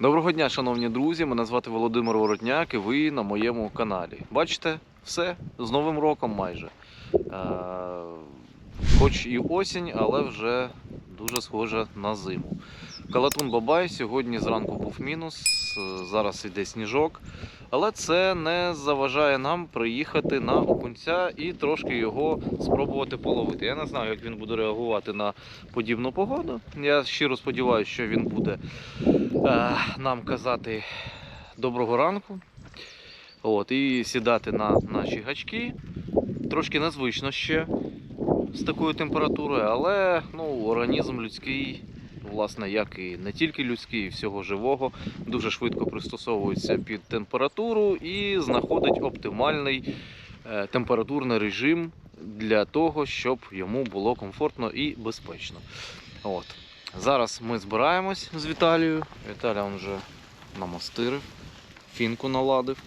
Доброго дня, шановні друзі. Мене звати Володимир Воротняк і ви на моєму каналі. Бачите, все з Новим роком майже. Е, хоч і осінь, але вже дуже схоже на зиму. Калатун Бабай сьогодні зранку був мінус, е, зараз іде сніжок. Але це не заважає нам приїхати на окунця і трошки його спробувати половити. Я не знаю, як він буде реагувати на подібну погоду. Я щиро сподіваюся, що він буде нам казати доброго ранку. От, і сідати на наші гачки. Трошки незвично ще з такою температурою, але ну, організм людський, власне, як і не тільки людський, і всього живого, дуже швидко пристосовується під температуру і знаходить оптимальний е, температурний режим для того, щоб йому було комфортно і безпечно. От. Зараз ми збираємось з Віталією. Віталій вже намастирив, фінку наладив.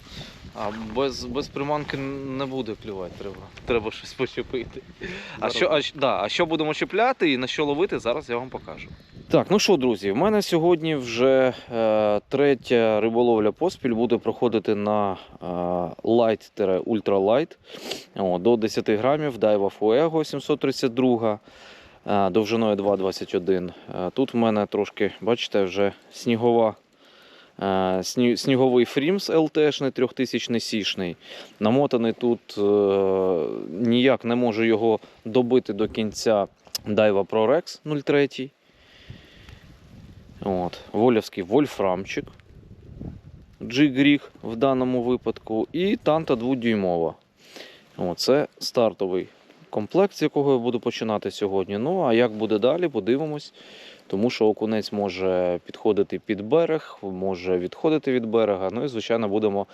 А без, без приманки не буде клювати, треба, треба щось почепити. А що, а, да, а що будемо чіпляти і на що ловити, зараз я вам покажу. Так, ну що, друзі, в мене сьогодні вже е, третя риболовля поспіль буде проходити на е, light-ультралайт О, до 10 грамів Daiwa Fuego 732 е, довжиною 2,21. Е, Тут в мене трошки, бачите, вже снігова. е, Сніговий фрімс ЛТшний 3000 сішний. Намотаний тут е, ніяк не можу його добити до кінця Daiwa ProRex 03. От. Волівський вольфрамчик. Джигріг в даному випадку. І танта 2-дюймова. Це стартовий комплект, з якого я буду починати сьогодні. Ну, а як буде далі, подивимось. Тому що окунець може підходити під берег, може відходити від берега. Ну і, звичайно, будемо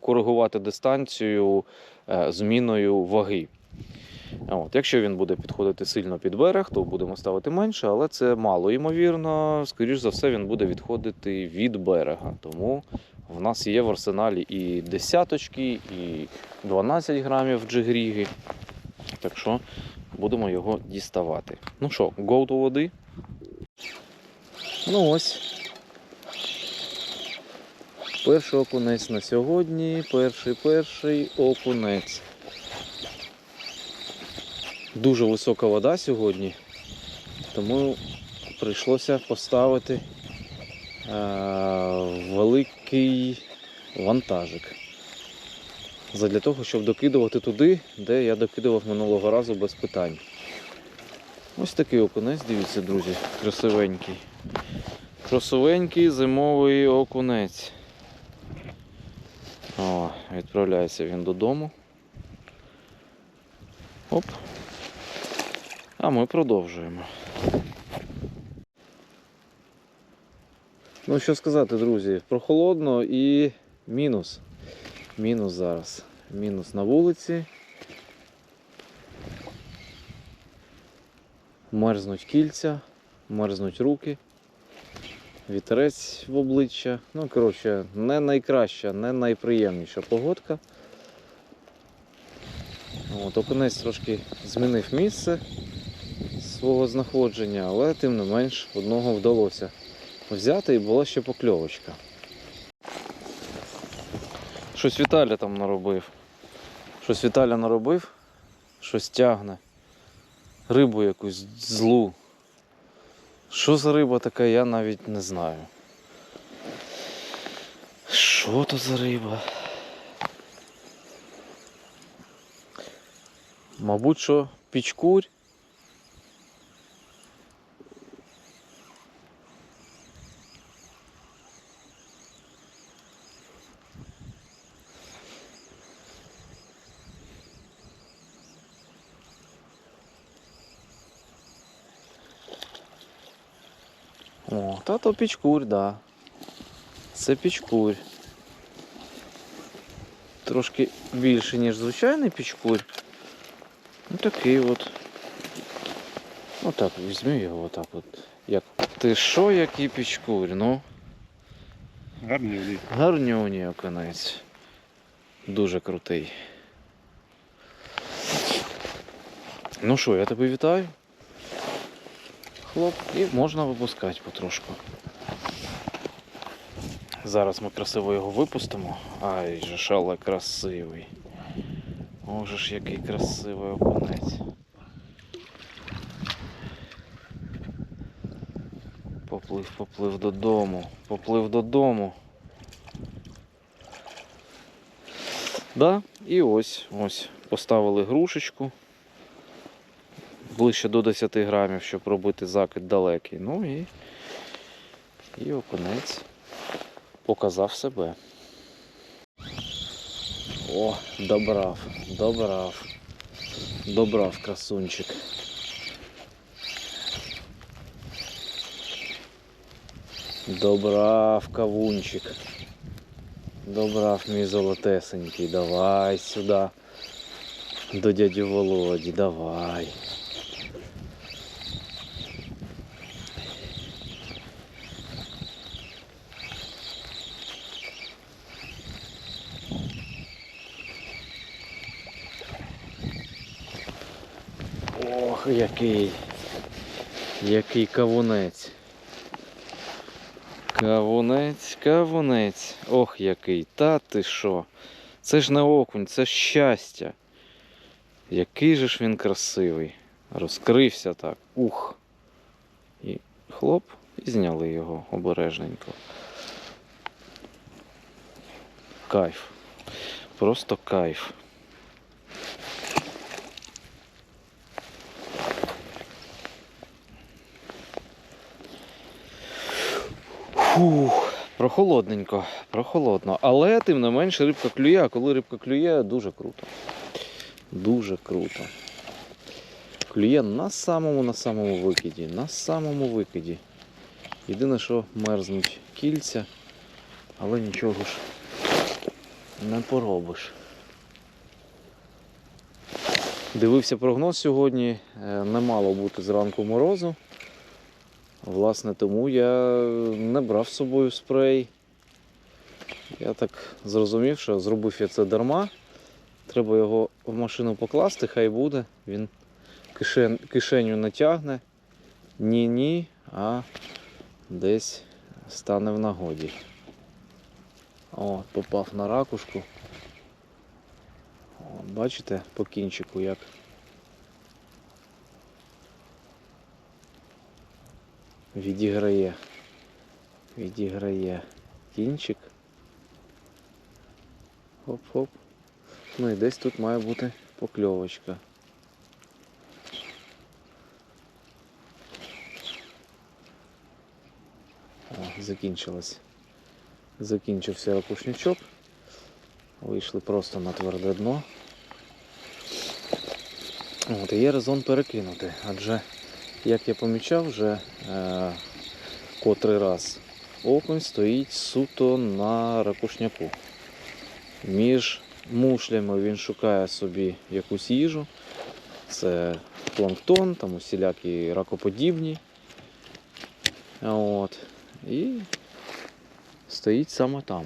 коригувати дистанцію е, зміною ваги. От, якщо він буде підходити сильно під берег, то будемо ставити менше, але це мало ймовірно. Скоріш за все, він буде відходити від берега. Тому в нас є в арсеналі і десяточки, і 12 грамів джигріги. Так що будемо його діставати. Ну що, go до води. Ну ось. Перший окунець на сьогодні. Перший перший окунець. Дуже висока вода сьогодні, тому прийшлося поставити е, великий вантажик. Задля того, щоб докидувати туди, де я докидував минулого разу без питань. Ось такий окунець, дивіться, друзі, красивенький. Красивенький зимовий окунець. О, відправляється він додому. Оп. А ми продовжуємо. Ну, що сказати, друзі, прохолодно і мінус. Мінус зараз. Мінус на вулиці. Мерзнуть кільця, мерзнуть руки, вітерець в обличчя. Ну, коротше, не найкраща, не найприємніша погодка. От, окунець трошки змінив місце свого знаходження, але тим не менш одного вдалося взяти і була ще покльовочка. Щось Віталя там наробив. Щось Віталя наробив, щось тягне. Рибу якусь злу. Що за риба така, я навіть не знаю. Що то за риба? Мабуть, що пічкурь. О, та пічкурь, да. Це пічкурь. Трошки більше, ніж звичайний пічкурь. Ну такий от. Отак, візьму його отак от. Як. Ти що, який пічкурь? Ну, Гарні гарнюній оконець. Дуже крутий. Ну що, я тебе вітаю. Хлоп, і можна випускати потрошку. Зараз ми красиво його випустимо. Ай же ж, але красивий. О, же ж який красивий окунець. Поплив, поплив додому. Поплив додому. Да, і ось, ось. Поставили грушечку. Ближче до 10 грамів, щоб робити закид далекий. Ну і, і окунець показав себе. О, добрав, добрав. Добрав красунчик. Добрав кавунчик. Добрав мій золотесенький. Давай сюди. До дяді Володі, давай. Ох, який. Який кавунець. Кавунець, кавунець. Ох, який. Та ти що? Це ж не окунь, це щастя. Який же ж він красивий. Розкрився так. Ух. І хлоп, і зняли його обережненько. Кайф. Просто кайф. Фух, прохолодненько, прохолодно. Але тим не менше рибка клює, а коли рибка клює, дуже круто. Дуже круто. Клює на самому на самому викиді. На самому викиді. Єдине, що мерзнуть кільця, але нічого ж не поробиш. Дивився прогноз сьогодні, е, не мало бути зранку морозу. Власне, тому я не брав з собою спрей. Я так зрозумів, що зробив я це дарма. Треба його в машину покласти, хай буде. Він кишен, кишеню натягне. Ні-ні, а десь стане в нагоді. О, попав на ракушку. О, бачите по кінчику як. Відіграє. Відіграє кінчик. Хоп-хоп. Ну і десь тут має бути покльовочка. Закінчилось. Закінчився ракушнячок. Вийшли просто на тверде дно. От, і є резон перекинути, адже, як я помічав, вже е, котрий раз окунь стоїть суто на ракушняку. Між мушлями він шукає собі якусь їжу. Це планктон, там усілякі ракоподібні. От. І стоїть саме там.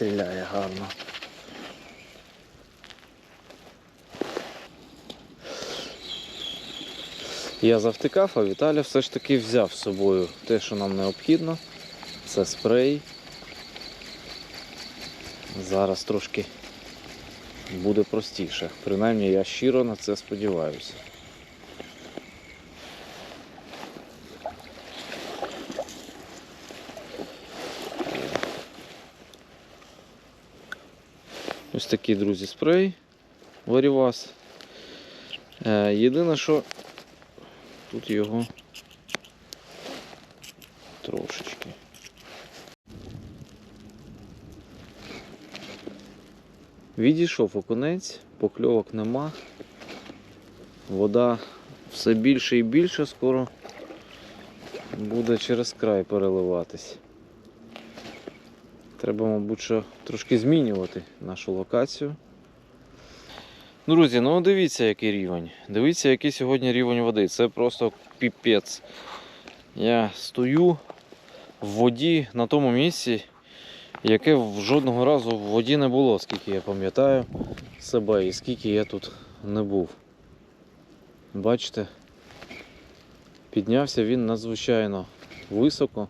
Стріляє гарно. Я завтикав, а Віталя все ж таки взяв з собою те, що нам необхідно. Це спрей. Зараз трошки буде простіше. Принаймні я щиро на це сподіваюся. Такий, друзі, спрей Варівас. Е, єдине, що тут його трошечки. Відійшов окунець, покльовок нема. Вода все більше і більше скоро буде через край переливатись. Треба, мабуть, що трошки змінювати нашу локацію. Ну, Друзі, ну дивіться, який рівень. Дивіться, який сьогодні рівень води. Це просто піпець. Я стою в воді на тому місці, яке в жодного разу в воді не було, скільки я пам'ятаю себе і скільки я тут не був. Бачите, піднявся він надзвичайно високо.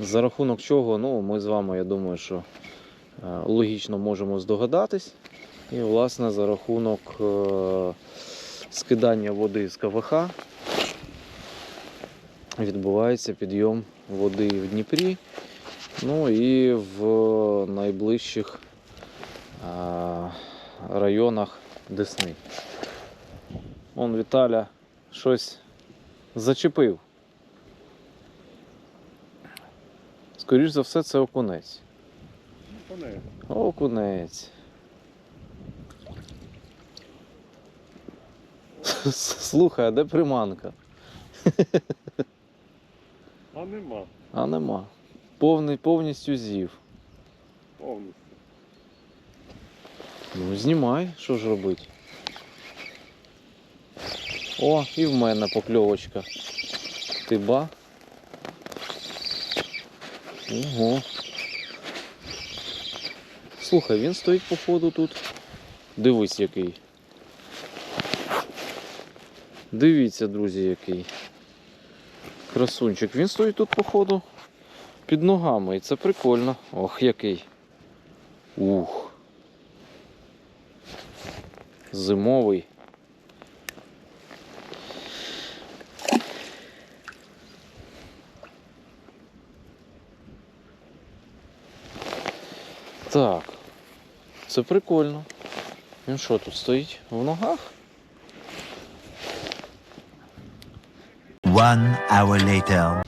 За рахунок чого, ну, ми з вами, я думаю, що е, логічно можемо здогадатись. І, власне, за рахунок е, скидання води з КВХ відбувається підйом води в Дніпрі, ну і в найближчих е, районах Десни. Он Віталя щось зачепив. Скоріш за все, це окунець. Не. Окунець. Слухай, а де приманка? А нема. А нема. Повний, повністю з'їв. Повністю. Ну, знімай, що ж робить. О, і в мене покльовочка. Ти ба. Ого. Слухай, він стоїть походу тут. Дивись який. Дивіться, друзі, який. Красунчик. Він стоїть тут, походу, під ногами. І це прикольно. Ох, який. Ух. Зимовий. Так. Це прикольно. Він що тут стоїть? В ногах? One hour later.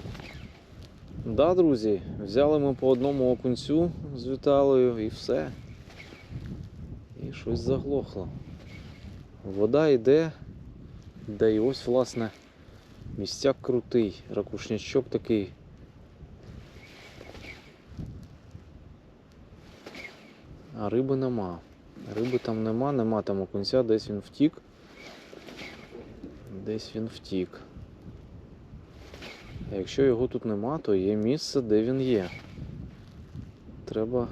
Да, друзі, взяли ми по одному окунцю з Віталою і все. І щось заглохло. Вода йде, де і ось, власне, містяк крутий, ракушнячок такий. А риби нема. Риби там нема, нема там окунця, десь він втік. Десь він втік. А якщо його тут нема, то є місце, де він є. Треба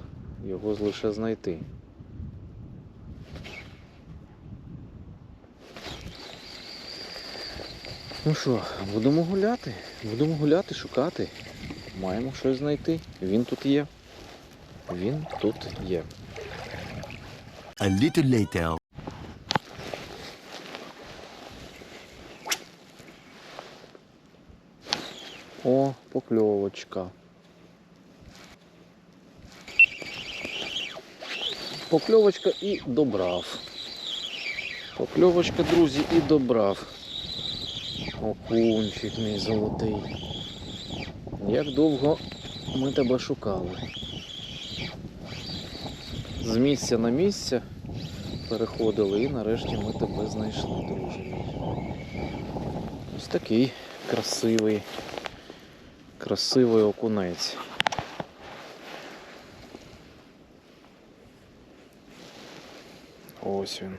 його лише знайти. Ну що, будемо гуляти? Будемо гуляти, шукати. Маємо щось знайти. Він тут є. Він тут є. A little later. О, покльовочка. Покльовочка і добрав. Покльовочка, друзі, і добрав. Окунчик мій золотий. Як довго ми тебе шукали? З місця на місце переходили і нарешті ми тебе знайшли, друже. Ось такий красивий красивий окунець. Ось він.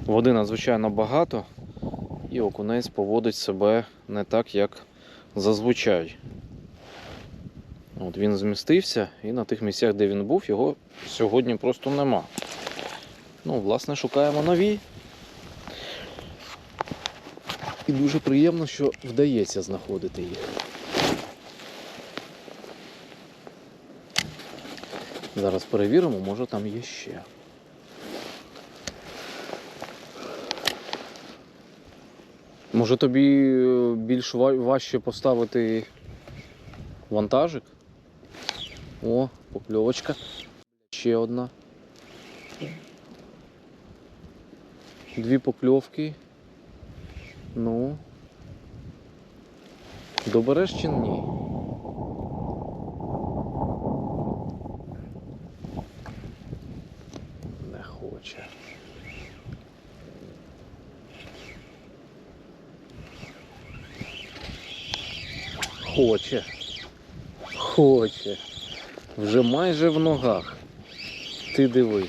Води надзвичайно багато, і окунець поводить себе не так, як зазвичай. От він змістився, і на тих місцях, де він був, його сьогодні просто нема. Ну, власне, шукаємо нові. І дуже приємно, що вдається знаходити їх. Зараз перевіримо, може там є ще. Може тобі е, більш ва- важче поставити вантажик? О, покльовочка. Ще одна. Дві покльовки. Ну. Добереш чи ні? Не хоче. Хоче. Хоче вже майже в ногах. Ти диви.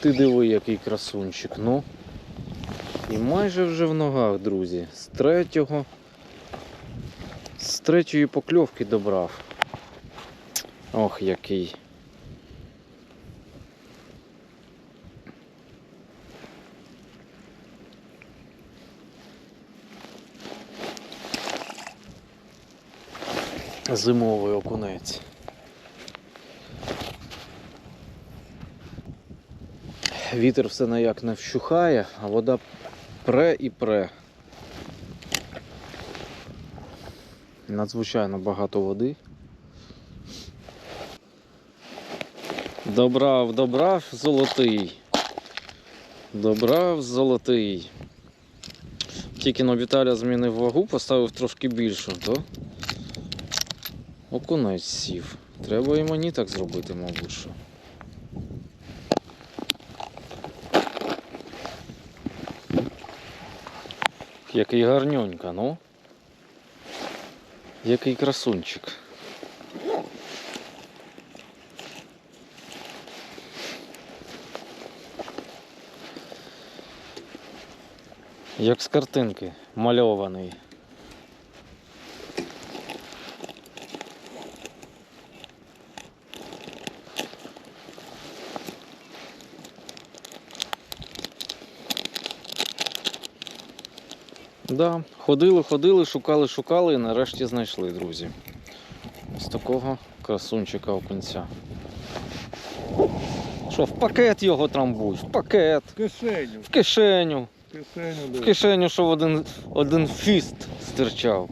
Ти диви, який красунчик. ну. І майже вже в ногах, друзі. З третього, з третьої покльовки добрав. Ох, який. Зимовий окунець. Вітер все ніяк не вщухає, а вода пре і пре. Надзвичайно багато води. Добрав, добрав, золотий. Добрав, золотий. Тільки но Віталя змінив вагу, поставив трошки більшу, то окунець сів. Треба і мені так зробити, мабуть. Який гарнюнька, ну. Який красунчик. Як з картинки мальований. Да, ходили, ходили, шукали, шукали і нарешті знайшли, друзі. Ось такого красунчика окунця. Що, в пакет його трамбуй, в пакет, Кишеню. в кишеню. Кишеню, В кишеню, щоб один, один фіст стирчав.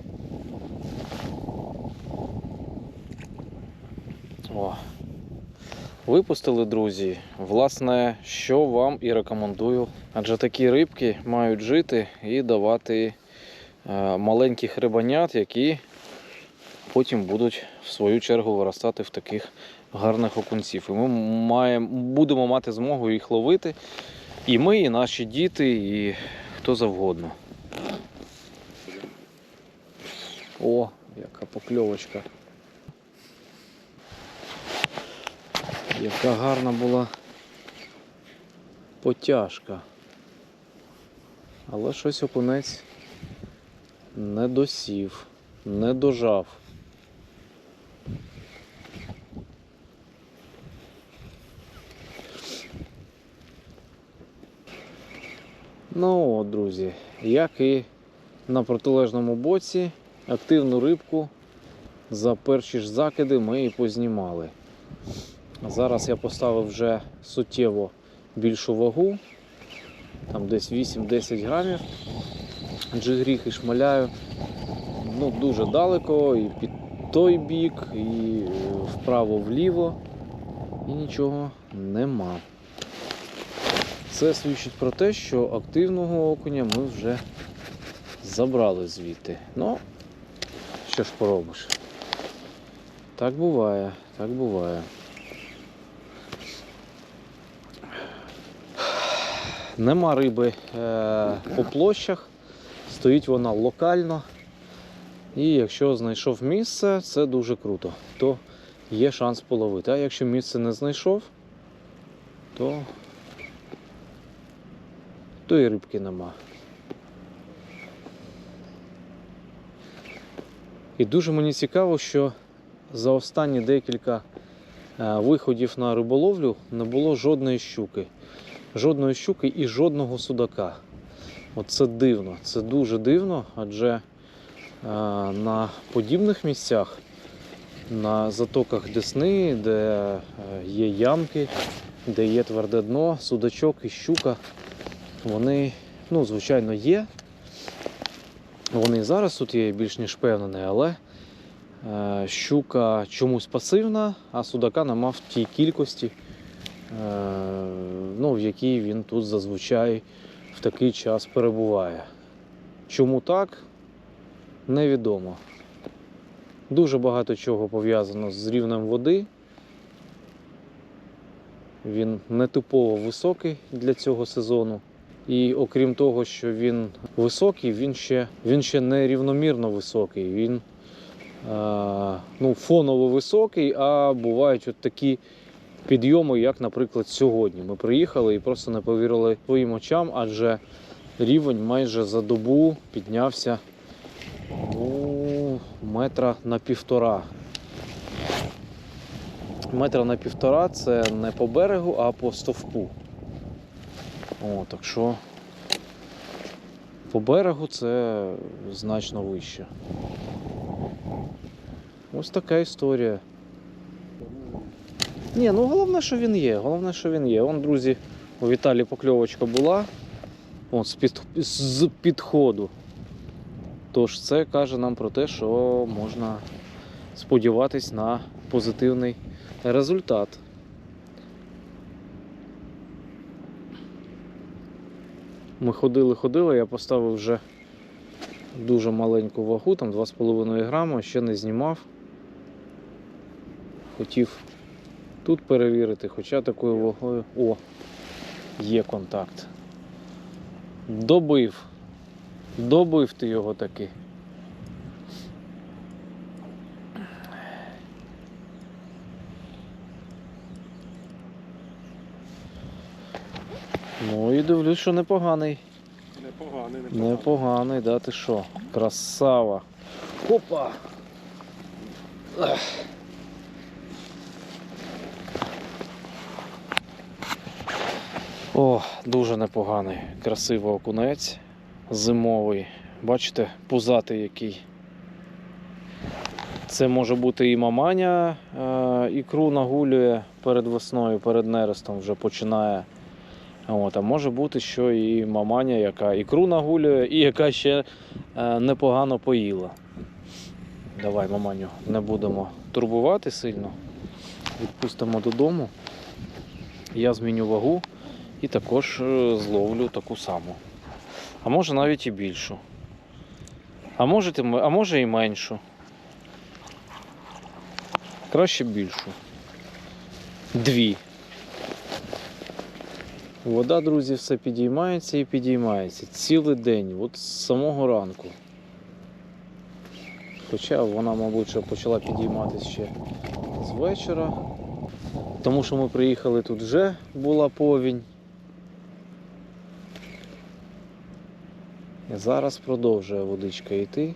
О. Випустили, друзі. Власне, що вам і рекомендую. Адже такі рибки мають жити і давати е, маленьких рибанят, які потім будуть в свою чергу виростати в таких гарних окунців. І ми маємо, будемо мати змогу їх ловити. І ми, і наші діти, і хто завгодно. О, яка покльовочка. Яка гарна була потяжка. Але щось окунець не досів, не дожав. Ну от, друзі, як і на протилежному боці, активну рибку за перші ж закиди ми і познімали. Зараз я поставив вже суттєво більшу вагу, там десь 8-10 грамів. Джигріх і шмаляю ну, дуже далеко, і під той бік, і вправо-вліво, і нічого нема. Це свідчить про те, що активного окуня ми вже забрали звідти. Ну, що ж поробиш? Так буває, так буває. Нема риби е, по площах, стоїть вона локально. І якщо знайшов місце, це дуже круто, то є шанс половити. А якщо місце не знайшов, то то і рибки нема. І дуже мені цікаво, що за останні декілька е, виходів на риболовлю не було жодної щуки. Жодної щуки і жодного судака. Оце дивно, це дуже дивно, адже е, на подібних місцях, на затоках Десни, де е, є ямки, де є тверде дно, судачок і щука вони, ну, звичайно, є. Вони і зараз тут є більш ніж впевнений, але е, щука чомусь пасивна, а судака нема в тій кількості, ну, в якій він тут зазвичай в такий час перебуває. Чому так? Невідомо. Дуже багато чого пов'язано з рівнем води. Він нетипово високий для цього сезону. І окрім того, що він високий, він ще, він ще не високий. Він е, ну, фоново високий, а бувають от такі підйоми, як, наприклад, сьогодні. Ми приїхали і просто не повірили своїм очам, адже рівень майже за добу піднявся ну, метра на півтора. Метра на півтора це не по берегу, а по стовпу. О, так що по берегу це значно вище. Ось така історія. Ні, ну головне, що він є. Головне, що він є. Вон, друзі, у Віталі покльовочка була. От, з, під, з підходу. Тож це каже нам про те, що можна сподіватись на позитивний результат. Ми ходили, ходили, я поставив вже дуже маленьку вагу, там 2,5 грама, ще не знімав. Хотів тут перевірити, хоча такою вагою. О, є контакт. Добив. Добив ти його таки. Ну і дивлюсь, що непоганий. Непоганий, непоганий. Непоганий, да ти що? Красава. Опа! Ах. О, дуже непоганий. Красивий окунець. Зимовий. Бачите, пузатий який. Це може бути і маманя, е, ікру нагулює перед весною, перед нерестом вже починає. От, а може бути, що і маманя, яка ікру нагулює, і яка ще е, непогано поїла. Давай, маманю, не будемо турбувати сильно. Відпустимо додому. Я зміню вагу і також е, зловлю таку саму. А може навіть і більшу. А може, а може і меншу. Краще більшу. Дві. Вода, друзі, все підіймається і підіймається. Цілий день, от з самого ранку. Хоча вона, мабуть, почала підійматися ще з вечора. Тому що ми приїхали тут вже була повінь. І зараз продовжує водичка йти.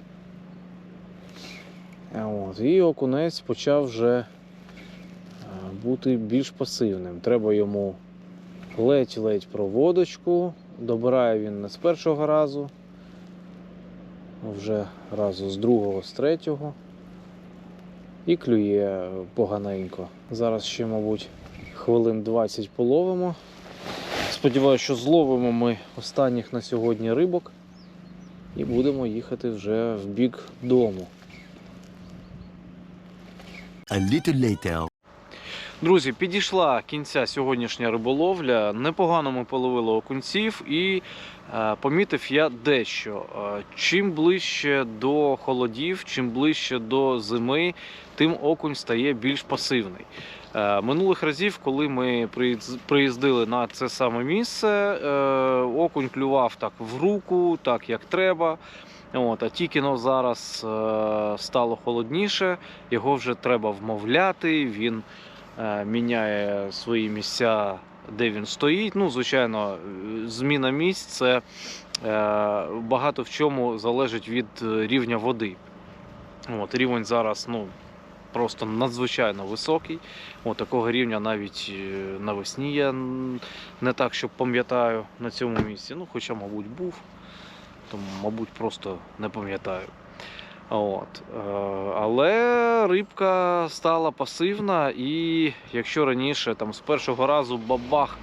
От. І окунець почав вже е, бути більш пасивним. Треба йому ледь-ледь проводочку. Добирає він не з першого разу, вже разу з другого, з третього. І клює поганенько. Зараз ще, мабуть, хвилин 20 половимо. Сподіваюся, що зловимо ми останніх на сьогодні рибок і будемо їхати вже в бік дому. A little later. Друзі, підійшла кінця сьогоднішня риболовля. Непогано ми половили окунців і е, помітив я дещо. Е, чим ближче до холодів, чим ближче до зими, тим окунь стає більш пасивний. Е, минулих разів, коли ми приїздили на це саме місце, е, окунь клював так в руку, так як треба. От, а тільки но зараз е, стало холодніше, його вже треба вмовляти. Він міняє свої місця, де він стоїть. Ну, звичайно, зміна місць це багато в чому залежить від рівня води. От, рівень зараз ну, просто надзвичайно високий. От, такого рівня навіть е, навесні я не так, щоб пам'ятаю на цьому місці. Ну, хоча, мабуть, був. Тому, мабуть, просто не пам'ятаю. От. е, Але рибка стала пасивна, і якщо раніше там, з першого разу бабах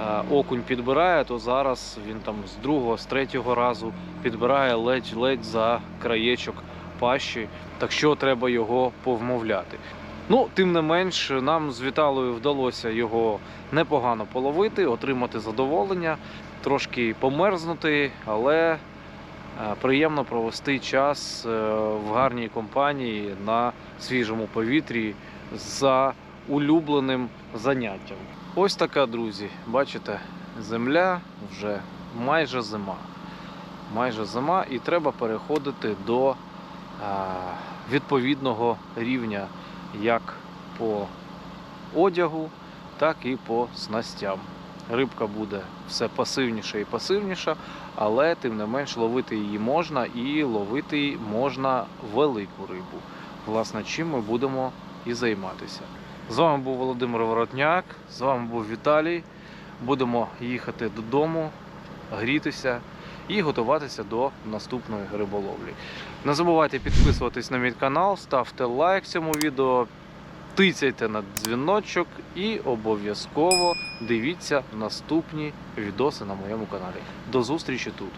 е, окунь підбирає, то зараз він там з другого, з третього разу підбирає ледь-ледь за краєчок пащі, так що треба його повмовляти. Ну, тим не менш, нам з Віталою вдалося його непогано половити, отримати задоволення, трошки померзнути, але Е, Приємно провести час е, в гарній компанії на свіжому повітрі за улюбленим заняттям. Ось така, друзі, бачите, земля вже майже зима. Майже зима, і треба переходити до відповідного рівня як по одягу, так і по снастям. Рибка буде все пасивніша і пасивніша, але тим не менш ловити її можна і ловити можна велику рибу. Власне, чим ми будемо і займатися. З вами був Володимир Воротняк, з вами був Віталій. Будемо їхати додому, грітися і готуватися до наступної риболовлі. Не забувайте підписуватись на мій канал, ставте лайк цьому відео, тицяйте на дзвіночок і обов'язково дивіться наступні відоси на моєму каналі. До зустрічі тут!